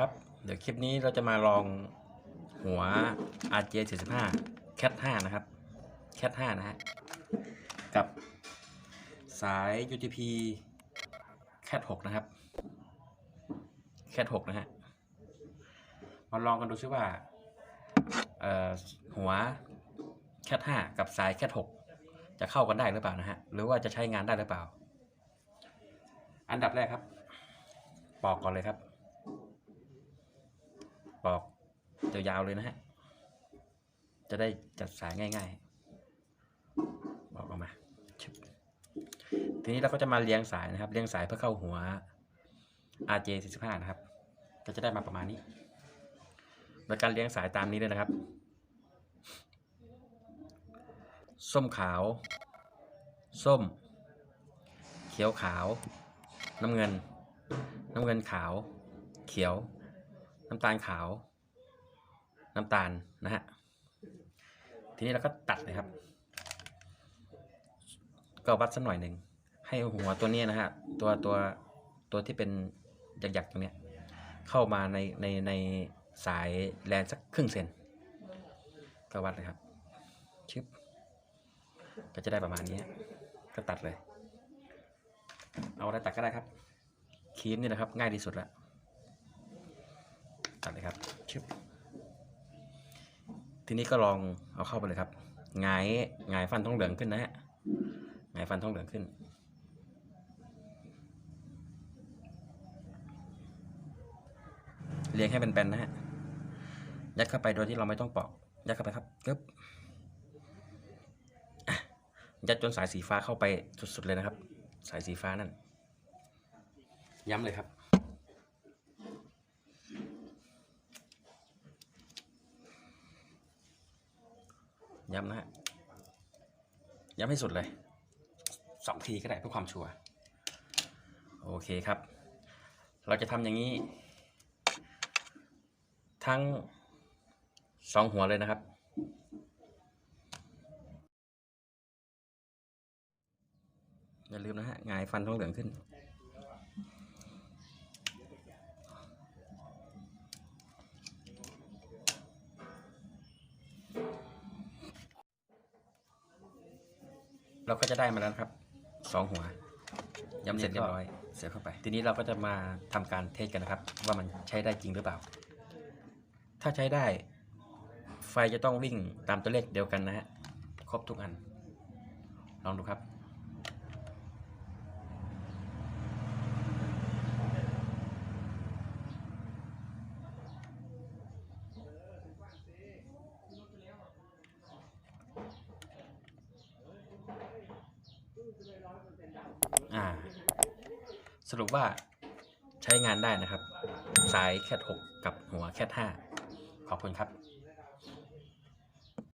ครับ เดี๋ยวคลิปนี้เราจะมาลองหัว RJ 45 Cat 5นะครับ Cat 5นะฮะ กับสาย UTP Cat 6นะครับ Cat 6นะฮะ มาลองกันดูซิว่าหัว Cat 5กับสาย Cat 6จะเข้ากันได้หรือเปล่านะฮะ หรือว่าจะใช้งานได้หรือเปล่า อันดับแรกครับ ปอกก่อนเลยครับ ปอกยาวๆเลยนะฮะ จะได้จัดสายง่าย ๆ บอกออกมา ทีนี้เราก็จะมาเลี้ยงสายนะครับ เลี้ยงสายเพื่อเข้าหัว RJ 45 นะครับ ก็จะได้มาประมาณนี้ โดยการเลี้ยงสายตามนี้เลยนะครับ ส้มขาว ส้ม เขียวขาว น้ำเงิน น้ำเงินขาว เขียว น้ำตาลขาว น้ำตาลนะฮะ ทีนี้เราก็ตัดเลยครับ ก็วัดสักหน่อยหนึ่ง ให้หัวตัวนี้นะฮะ ตัวตัวตัวที่เป็นหยักๆตรงเนี้ย เข้ามาในในในสายแลนสักครึ่งเซน ก็วัดเลยครับ ชึบ ก็จะได้ประมาณนี้ ก็ตัดเลย เอาอะไรตัดก็ได้ครับคีมนี่นะครับ ง่ายที่สุดละ ตัดเลยครับชึบทีนี้ก็ลองเอาเข้าไปเลยครับหงายหงายฟันทองเหลืองขึ้นนะฮะหงายฟันทองเหลืองขึ้นเรียงให้เป็นแบนๆนะฮะยัดเข้าไปโดยที่เราไม่ต้องปอกยัดเข้าไปครับกึ๊บยัดจนสายสีฟ้าเข้าไปสุดๆเลยนะครับ สายสีฟ้านั่นย้ำเลยครับ ย้ำนะฮะย้ำให้สุดเลยสองทีก็ได้เพื่อความชัวร์โอเคครับ เราจะทำอย่างนี้ ทั้งสองหัวเลยนะครับ อย่าลืมนะฮะงายฟันทองเหลืองขึ้น เราก็จะได้มาแล้วนะครับสองหัวย้ำเสร็จเรียบร้อยเสียบเข้าไป ทีนี้เราก็จะมาทำการเทสกันนะครับ ว่ามันใช้ได้จริงหรือเปล่า ถ้าใช้ได้ ไฟจะต้องวิ่งตามตัวเลขเดียวกันนะฮะครบทุกอัน ลองดูครับ อ่า สรุปว่าใช้งานได้นะครับ สายแคท6กับหัวแคท5ขอบคุณครับ